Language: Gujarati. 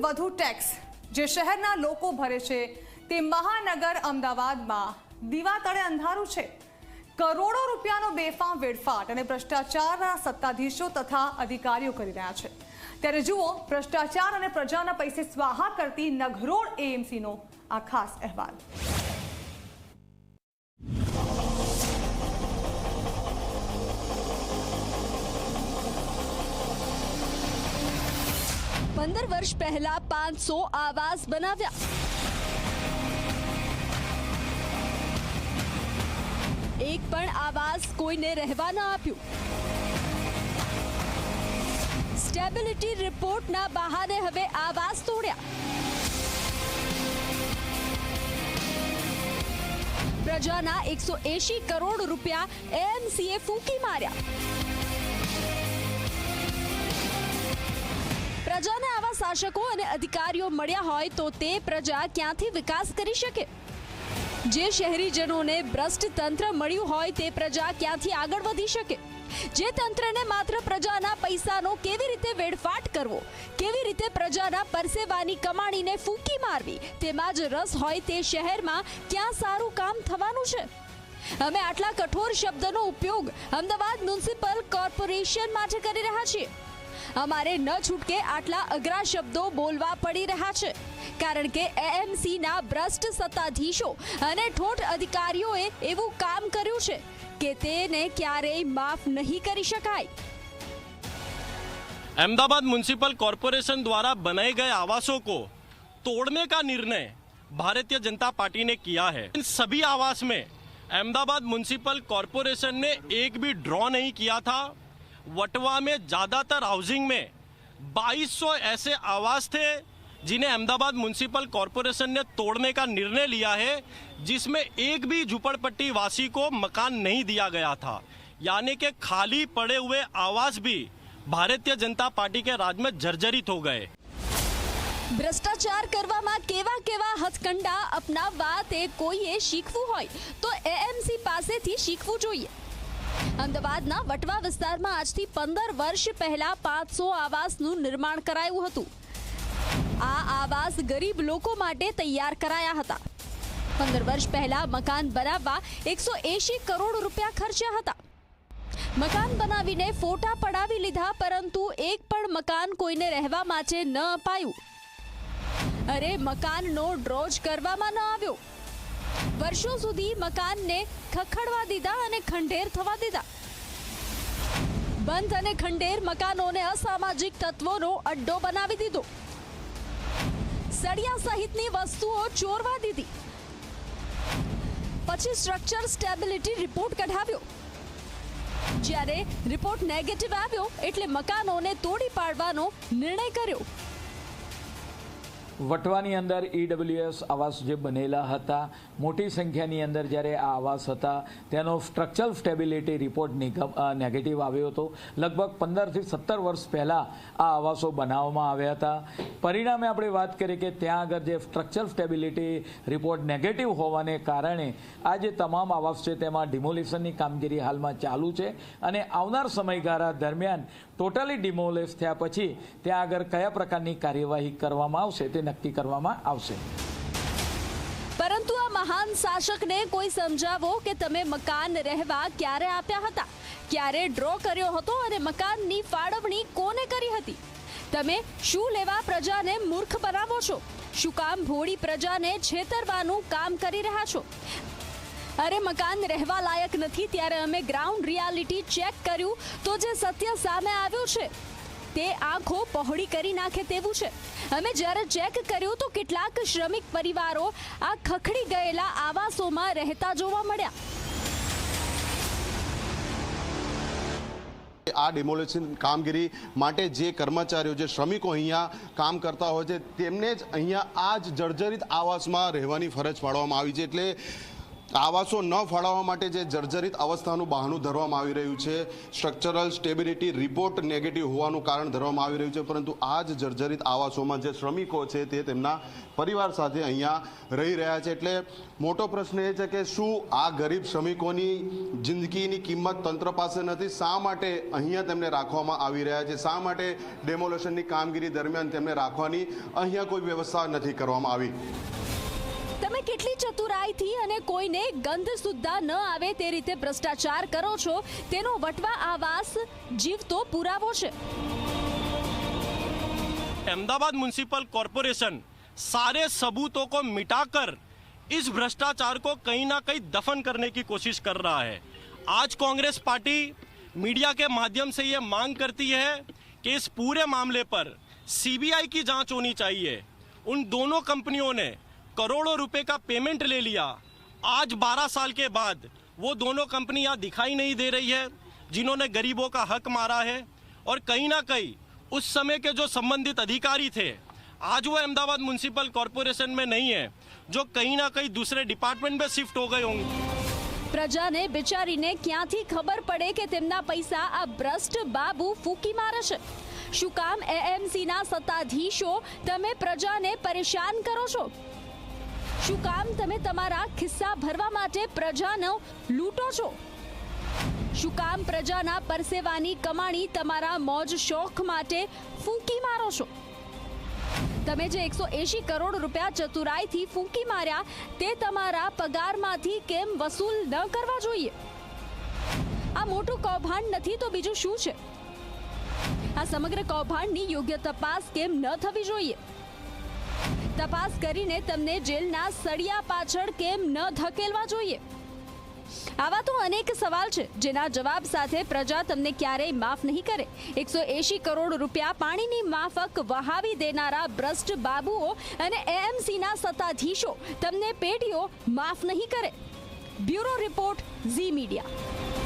વધુ ટેક્સ જે શહેરના લોકો ભરે છે તે મહાનગર અમદાવાદમાં દીવા તળે અંધારું છે. કરોડો રૂપિયાનો બેફામ વેડફાટ અને ભ્રષ્ટાચારના સત્તાધીશો તથા અધિકારીઓ કરી રહ્યા છે. ત્યારે જુઓ, ભ્રષ્ટાચાર અને પ્રજાના પૈસે સ્વાહા કરતી નઘરોળ એએમસીનો આ ખાસ અહેવાલ. પંદર વર્ષ પહેલા પાંચસો આવાસ બનાવ્યા. એક પણ આવાસ કોઈને રહેવા ન આપ્યું. સ્ટેબિલિટી રિપોર્ટના બહાને હવે આવાસ તોડ્યા. પ્રજાના એકસો કરોડ રૂપિયા એએમસીએ ફૂંકી માર્યા. પ્રજાને આવા શાસકો અને અધિકારીઓ મળ્યા હોય તો તે પ્રજા ક્યાંથી વિકાસ કરી શકે? જે શહેરીજનોને ભ્રષ્ટ તંત્ર મળ્યું હોય તે પ્રજા ક્યાંથી આગળ વધી શકે? જે તંત્રને માત્ર પ્રજાના પૈસાનો કેવી રીતે વેડફાટ કરવો? કેવી રીતે પ્રજાના પરસેવાની કમાણીને ફૂંકી મારવી? તેમાં જ રસ હોય તે શહેરમાં ક્યાં સારું કામ થવાનું છે? અમે આટલા કઠોર શબ્દનો ઉપયોગ અમદાવાદ મ્યુનિસિપલ કોર્પોરેશન માટે કરી રહ્યા છીએ. અમારે ન છૂટકે આટલા અઘરા શબ્દો બોલવા પડી રહ્યા છે કારણ કે એએમસી ના ભ્રષ્ટ સત્તાધીશો અને ઠોઠ અધિકારીઓએ એવું કામ કર્યું છે કે તેને ક્યારેય માફ નહીં કરી શકાય अहमदाबाद म्यूनसिपल कॉरपोरेशन द्वारा बनाए गए आवासों को तोड़ने का निर्णय भारतीय जनता पार्टी ने किया है इन सभी आवास में अहमदाबाद म्यूनसिपल कॉरपोरेशन ने एक भी ड्रॉ नहीं किया था वटवा में ज़्यादातर हाउसिंग में 2200 ऐसे आवास थे जिन्हें अहमदाबाद म्यूनसिपल कॉरपोरेशन ने तोड़ने का निर्णय लिया है जिसमें एक भी झुपड़पट्टी वासी को मकान नहीं दिया गया था यानी कि खाली पड़े हुए आवास भी भारतीय जनता पार्टी के राज में जर्जरित हो गए ભ્રષ્ટાચાર કરવામાં કેવા કેવા હથકંડા અપનાવવા તે કોઈએ શીખવું હોય તો એએમસી પાસેથી શીખવું જોઈએ અમદાવાદના વટવા વિસ્તારમાં આજથી પંદર વર્ષ પહેલા પાંચસો આવાસનું નિર્માણ કરાયું હતું. આ આવાસ ગરીબ લોકો માટે તૈયાર કરાયા હતા. પંદર વર્ષ પહેલા મકાન બનાવવા એકસો કરોડ રૂપિયા ખર્ચ્યા હતા. મકાન બનાવીને ફોટા પડાવી લીધા, પરંતુ એક પણ મકાન કોઈને રહેવા માટે ન અપાયું. અરે, મકાનનો ડ્રો જ કરવામાં ન આવ્યો. વર્ષો સુધી મકાનને ખખડવા દીધા અને ખંડેર થવા દીધા. બંધ અને ખંડેર મકાનોને અસામાજિક તત્વોનો અડ્ડો બનાવી દીધો. સળિયા સહિતની વસ્તુઓ ચોરવા દીધી. પછી સ્ટ્રક્ચર સ્ટેબિલિટી રિપોર્ટ કઢાવ્યો. જ્યારે રિપોર્ટ નેગેટિવ આવ્યો, એટલે મકાનોને તોડી પાડવાનો નિર્ણય કર્યો. વટવાની અંદર ઈડબ્લ્યુએસ આવાસ જે બનેલા હતા, મોટી સંખ્યાની અંદર જ્યારે આ આવાસ હતા, તેનો સ્ટ્રક્ચરલ સ્ટેબિલિટી રિપોર્ટ નેગેટિવ આવ્યો હતો. લગભગ પંદરથી સત્તર વર્ષ પહેલાં આ આવાસો બનાવવામાં આવ્યા હતા. પરિણામે આપણે વાત કરીએ કે ત્યાં આગળ જે સ્ટ્રક્ચરલ સ્ટેબિલિટી રિપોર્ટ નેગેટિવ હોવાને કારણે આ જે તમામ આવાસ છે તેમાં ડિમોલિશનની કામગીરી હાલમાં ચાલુ છે અને આવનાર સમયગાળા દરમિયાન ટોટલી ડિમોલેશ થયા પછી ત્યાં આગળ કયા પ્રકારની કાર્યવાહી કરવામાં આવશે તે નક્કી કરવામાં આવશે. પરંતુ આ મહાન શાસકને કોઈ સમજાવો કે તમે મકાન રહેવા ક્યારે આપ્યા હતા? ક્યારે ડ્રો કર્યો હતો અને મકાનની ફાળવણી કોને કરી હતી? તમે શું લેવા પ્રજાને મૂર્ખ બનાવો છો? શું કામ ભોળી પ્રજાને છેતરવાનું કામ કરી રહ્યા છો? અરે, મકાન રહેવા લાયક નથી, ત્યારે અમે ગ્રાઉન્ડ રિયાલિટી ચેક કર્યું. તો જે સત્ય સામે આવ્યું છે, તે આંખો પહોળી કરી નાખે તેવું છે. અમે જ્યારે ચેક કર્યું તો કેટલાક શ્રમિક પરિવારો આ ખખડી ગયેલા આવાસોમાં રહેતા જોવા મળ્યા. આ ડિમોલેશન કામગીરી માટે જે કર્મચારીઓ, જે શ્રમિકો અહીંયા કામ કરતા હોય છે, તેમને જ અહીંયા આ જ જર્જરિત આવાસમાં રહેવાની ફરજ પાડવામાં આવી છે. એટલે આવાસો ન ફાળવવા માટે જે જર્જરિત અવસ્થાનું બહાનું ધરવામાં આવી રહ્યું છે સ્ટ્રક્ચરલ સ્ટેબિલિટી રિપોર્ટ નેગેટિવ હોવાનું કારણ ધરવામાં આવી રહ્યું છે, પરંતુ આ જ જર્જરિત આવાસોમાં જે શ્રમિકો છે તે તેમના પરિવાર સાથે અહીંયા રહી રહ્યા છે. એટલે મોટો પ્રશ્ન એ છે કે શું આ ગરીબ શ્રમિકોની જિંદગીની કિંમત તંત્ર પાસે નથી? શા માટે અહીંયા તેમને રાખવામાં આવી રહ્યા છે? શા માટે ડેમોલેશનની કામગીરી દરમિયાન તેમને રાખવાની અહીંયા કોઈ વ્યવસ્થા નથી કરવામાં આવી? તમે કેટલી ચતુરાઈથી અને કોઈને ગંધ સુદ્ધા ન આવે તે રીતે ભ્રષ્ટાચાર કરો છો તેનો વટવા આવાસ જીવતો પુરાવો છે अहमदाबाद म्यूनसिपल कॉरपोरेशन सारे सबूतों को मिटाकर इस भ्रष्टाचार को कहीं ना कहीं दफन करने की कोशिश कर रहा है आज कांग्रेस पार्टी मीडिया के माध्यम से ये मांग करती है कि इस पूरे मामले पर सीबीआई की जांच होनी चाहिए उन दोनों कंपनियों ने करोड़ों रुपए का पेमेंट ले लिया आज 12 साल के बाद वो दोनों कंपनी यहाँ दिखाई नहीं दे रही है जिन्होंने गरीबों का हक मारा है और कहीं ना कहीं उस समय के जो संबंधित अधिकारी थे आज वो अहमदाबाद म्यूनसिपल कॉरपोरेशन में नहीं है जो कहीं ना कहीं दूसरे डिपार्टमेंट में शिफ्ट हो गए होंगे પ્રજાને બિચારીને ક્યાંથી ખબર પડે કે તેમના પૈસા આ ભ્રષ્ટ બાબુ ફૂકી મારે છે શું કામ એએમસીના સત્તાધીશો તમે પ્રજાને પરેશાન કરો છો શું કામ તમે તમારા ખિસ્સા ભરવા માટે પ્રજાનો લૂંટો છો? શું કામ પ્રજાના પરસેવાની કમાણી તમારા મોજ શોખ માટે ફૂંકી મારો છો? તમે જે એકસો એંશી કરોડ રૂપિયા ચતુરાઈથી ફૂંકી માર્યા તે તમારા પગારમાંથી કેમ વસૂલ ન કરવા જોઈએ? આ મોટું કૌભાંડ નથી તો બીજું શું છે? આ સમગ્ર કૌભાંડની યોગ્ય તપાસ કેમ ન થવી જોઈએ? તપાસ કરીને તમને જેલના સળિયા પાછળ કેમ ન ધકેલવા જોઈએ? આવા તો અનેક સવાલ છે, જેના જવાબ સાથે પ્રજા તમને ક્યારેય માફ નહીં કરે. એકસો એંશી કરોડ રૂપિયા પાણીની માફક વહાવી દેનારા ભ્રષ્ટ બાબુઓ અને એએમસીના સત્તાધીશો તમને પેઢીઓ માફ નહીં કરે. Bureau report Zee Media.